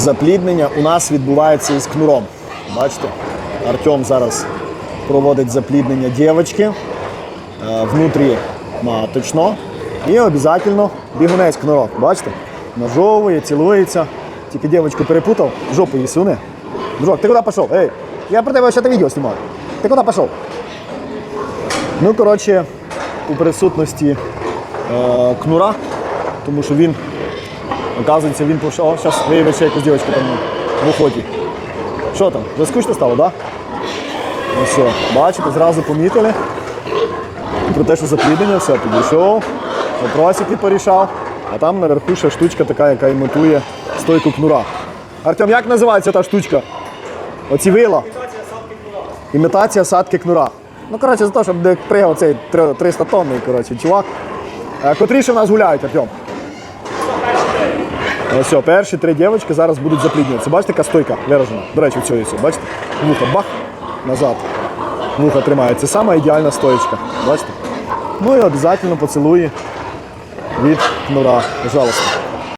Запліднення у нас відбувається із кнуром. Бачите? Артем зараз проводить запліднення дівчинки е, внутрі маточно. І обов'язково бігунець кнурок. Бачите? Нажовує, цілується. Тільки дівчинку перепутав, жопу їй суне. Дружок, ти куди пішов? Ей, я про тебе ще відео знімаю. Ти куди пішов? Ну, коротше, у присутності е, кнура, тому що він, оказується, він пішов. О, зараз виявить ще якусь дівчинку там в охоті. Що там? Вже скучно стало, так? Да? Ну все, бачите, зразу помітили. Про те, що запліднення, все, підійшов, вопросики порішав, а там наверху ще штучка така, яка імітує стойку кнура. Артем, як називається та штучка? Оці вила? Імітація садки кнура. Ну, коротше, за те, щоб пригав цей 300 тонний, коротше, чувак. Е, Котрі ще в нас гуляють, Артем? Ось перші три дівчатки зараз будуть запліднюватися. Бачите, яка стойка виражена. До речі, цьому все. Бачите? Вуха бах, назад. Вуха тримається. Це сама ідеальна стоєчка. Бачите? Ну і обов'язково поцілуї від нора Пожалуйста.